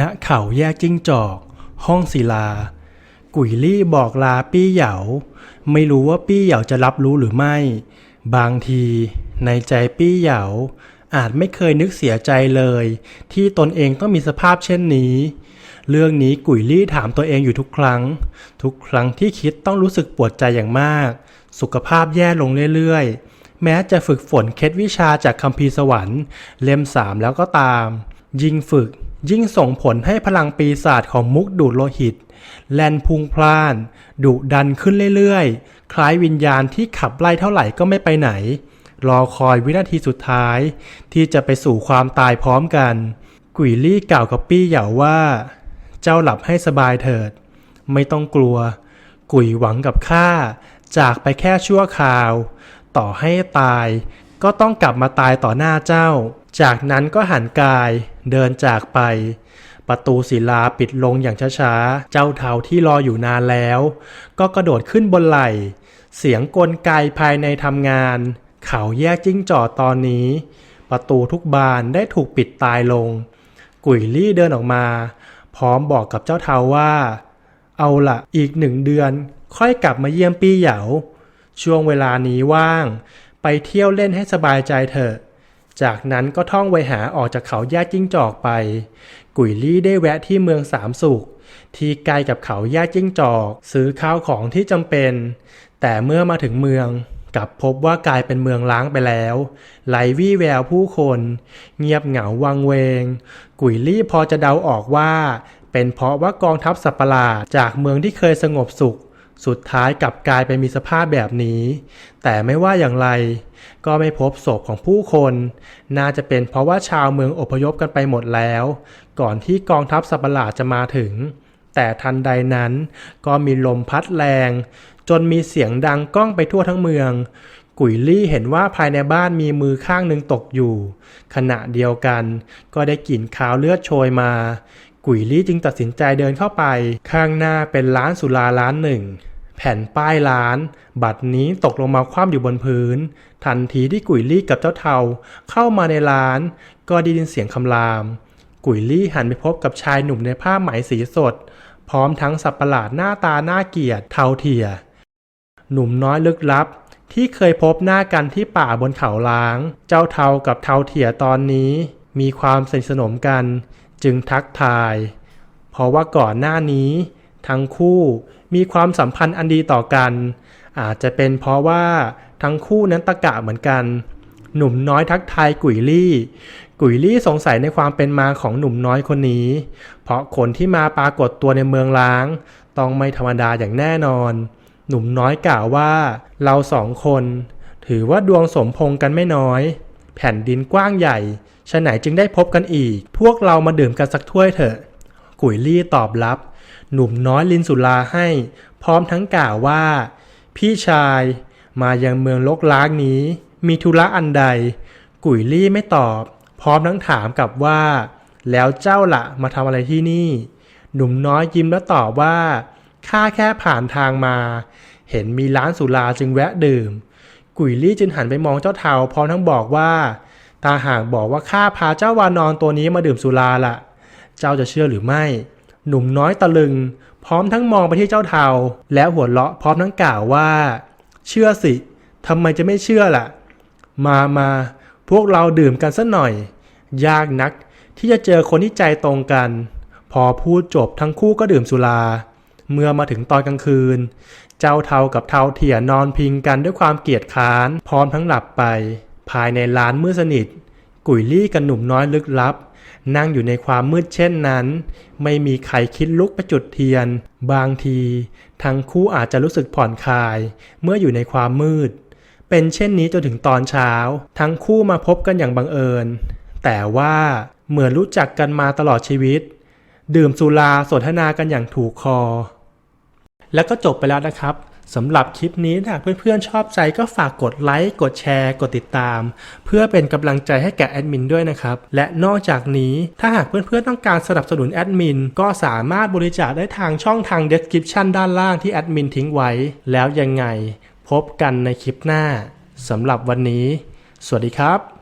ณเขาแยกจิ้งจอก ห้องศิลา กุยลี่บอกลาปี้เหยา ไม่รู้ว่าปี้เหยาจะรับรู้หรือไม่ บางที ในใจปี้เหยา อาจไม่เคยนึกเสียใจเลย ที่ตนเองต้องมีสภาพเช่นนี้ เรื่องนี้กุยลี่ถามตัวเองอยู่ทุกครั้ง ทุกครั้งที่คิดต้องรู้สึกปวดใจอย่างมาก สุขภาพแย่ลงเรื่อยๆ แม้จะฝึกฝนเคล็ดวิชาจากคัมภีร์สวรรค์ เล่มสามแล้วก็ตาม ยิ่งฝึก ยิ่งส่งผลให้พลังปีศาจของมุกดูดโลหิต แลนพุงพล่านดุดันขึ้นเรื่อยๆ คล้ายวิญญาณที่ขับไล่เท่าไหร่ก็ไม่ไปไหน รอคอยวินาทีสุดท้าย ที่จะไปสู่ความตายพร้อมกัน กุยลี่กล่าวกับปี้เหยาว่า เจ้าหลับให้สบายเถิด ไม่ต้องกลัว กุยหวังกับข้าจากไปแค่ชั่วคราว ต่อให้ตาย ก็ต้องกลับมาตายต่อหน้าเจ้า จากนั้นก็หันกาย เดินจากไป ประตูศิลาปิดลงอย่างช้าๆ เจ้าเทาที่รออยู่นานแล้ว ก็กระโดดขึ้นบนไหล่ เสียงกลไกภายในทำงาน เขาแยกจิ้งจอตอนนี้ ประตูทุกบานได้ถูกปิดตายลง กุยลี่เดินออกมา พร้อมบอกกับเจ้าเทาว่า เอาละอีกหนึ่งเดือน ค่อยกลับมาเยี่ยมปี้เหยา ช่วงเวลานี้ว่าง ไปเที่ยวเล่นให้สบายใจเถอะ จากนั้นก็ท่องไวหาออกจากเขาแยกจิ้งจอกไป กุยลี่ได้แวะที่เมืองสามสุข ที่ใกล้กับเขาแยกจิ้งจอก ซื้อข้าวของที่จำเป็น แต่เมื่อมาถึงเมืองกลับพบว่ากลายเป็นเมืองล้างไปแล้วไหลวี่แววผู้คน เงียบเหงาวังเวง กุยลี่พอจะเดาออกว่า เป็นเพราะว่ากองทัพสัปหลาดจากเมืองที่เคยสงบสุข สุดท้ายกลับกลายเป็นมีสภาพแบบนี้ แต่ไม่ว่าอย่างไร ก็ไม่พบศพของผู้คน น่าจะเป็นเพราะว่าชาวเมืองอพยพกันไปหมดแล้ว ก่อนที่กองทัพสัตว์ปหลาดจะมาถึง แต่ทันใดนั้น ก็มีลมพัดแรง จนมีเสียงดังก้องไปทั่วทั้งเมือง กุยลี่เห็นว่าภายในบ้านมีมือข้างหนึ่งตกอยู่ ขณะเดียวกัน ก็ได้กลิ่นคาวเลือดโชยมา กุยลี่จึงตัดสินใจเดินเข้าไป ข้างหน้าเป็นร้านสุราร้านหนึ่ง แผ่นป้ายร้าน บัตรนี้ตกลงมาคว่ำอยู่บนพื้น ทันทีที่กุยลี่กับเจ้าเทาเข้ามาในร้าน ก็ได้ยินเสียงคำราม กุยลี่หันไปพบกับชายหนุ่มในผ้าไหมสีสด พร้อมทั้งสัตว์ประหลาดหน้าตาน่าเกลียดเทาเทีย หนุ่มน้อยลึกลับที่เคยพบหน้ากันที่ป่าบนเขาล้าง เจ้าเทากับเทาเทียตอนนี้ มีความสนิทสนมกัน จึงทักทาย เพราะว่าก่อนหน้านี้ ทั้งคู่มีความสัมพันธ์อันดีต่อกัน อาจจะเป็นเพราะว่าทั้งคู่นั้นตะกะเหมือนกัน หนุ่มน้อยทักทายกุยลี่ กุยลี่สงสัยในความเป็นมาของหนุ่มน้อยคนนี้ เพราะคนที่มาปรากฏตัวในเมืองล้าง ต้องไม่ธรรมดาอย่างแน่นอน หนุ่มน้อยกล่าวว่า เราสองคน ถือว่าดวงสมพงกันไม่น้อย แผ่นดินกว้างใหญ่ฉะไหนจึงได้พบกันอีก พวกเรามาดื่มกันสักถ้วยเถอะ กุยลี่ตอบรับ หนุ่มน้อยลินสุลาให้ พร้อมทั้งกล่าวว่า พี่ชายมายังเมืองลกล้างนี้ มีธุระอันใด กุยลี่ไม่ตอบ พร้อมทั้งถามกลับว่า แล้วเจ้าละมาทำอะไรที่นี่ หนุ่มน้อยยิ้มแล้วตอบว่าข้าแค่ผ่านทางมา เห็นมีร้านสุราจึงแวะดื่ม กุยลี่จึงหันไปมองเจ้าเทาพร้อมทั้งบอกว่า ตาหากบอกว่าข้าพาเจ้าวานอนตัวนี้มาดื่มสุราละเจ้าจะเชื่อหรือไม่ หนุ่มน้อยตะลึง พร้อมทั้งมองไปที่เจ้าเทาแล้วหัวเราะพร้อมทั้งกล่าวว่า เชื่อสิทำไมจะไม่เชื่อล่ะ มามาพวกเราดื่มกันสักหน่อย ยากนักที่จะเจอคนที่ใจตรงกัน พอพูดจบทั้งคู่ก็ดื่มสุรา เมื่อมาถึงตอนกลางคืน เจ้าเทากับเทาเถียนอนพิงกันด้วยความเกลียดค้าน พร้อมทั้งหลับไป ภายในร้านมืดสนิท กุยลี่กับหนุ่มน้อยลึกลับ นั่งอยู่ในความมืดเช่นนั้น ไม่มีใครคิดลุกไปจุดเทียน บางที ทั้งคู่อาจจะรู้สึกผ่อนคลาย เมื่ออยู่ในความมืด เป็นเช่นนี้จนถึงตอนเช้า ทั้งคู่มาพบกันอย่างบังเอิญ แต่ว่าเหมือนรู้จักกันมาตลอดชีวิต ดื่มสุราสนทนากันอย่างถูกคอ แล้วก็จบไปแล้วนะครับสำหรับคลิปนี้ถ้าเพื่อนๆชอบใจก็ฝากกดไลค์ กดแชร์ กดติดตาม เพื่อเป็นกำลังใจให้แก่แอดมินด้วยนะครับ และนอกจากนี้ถ้าหากเพื่อนๆต้องการสนับสนุนแอดมินก็สามารถบริจาคได้ทางช่องทาง description ด้านล่างที่แอดมินทิ้งไว้ แล้วยังไง พบกันในคลิปหน้าสำหรับวันนี้ สวัสดีครับ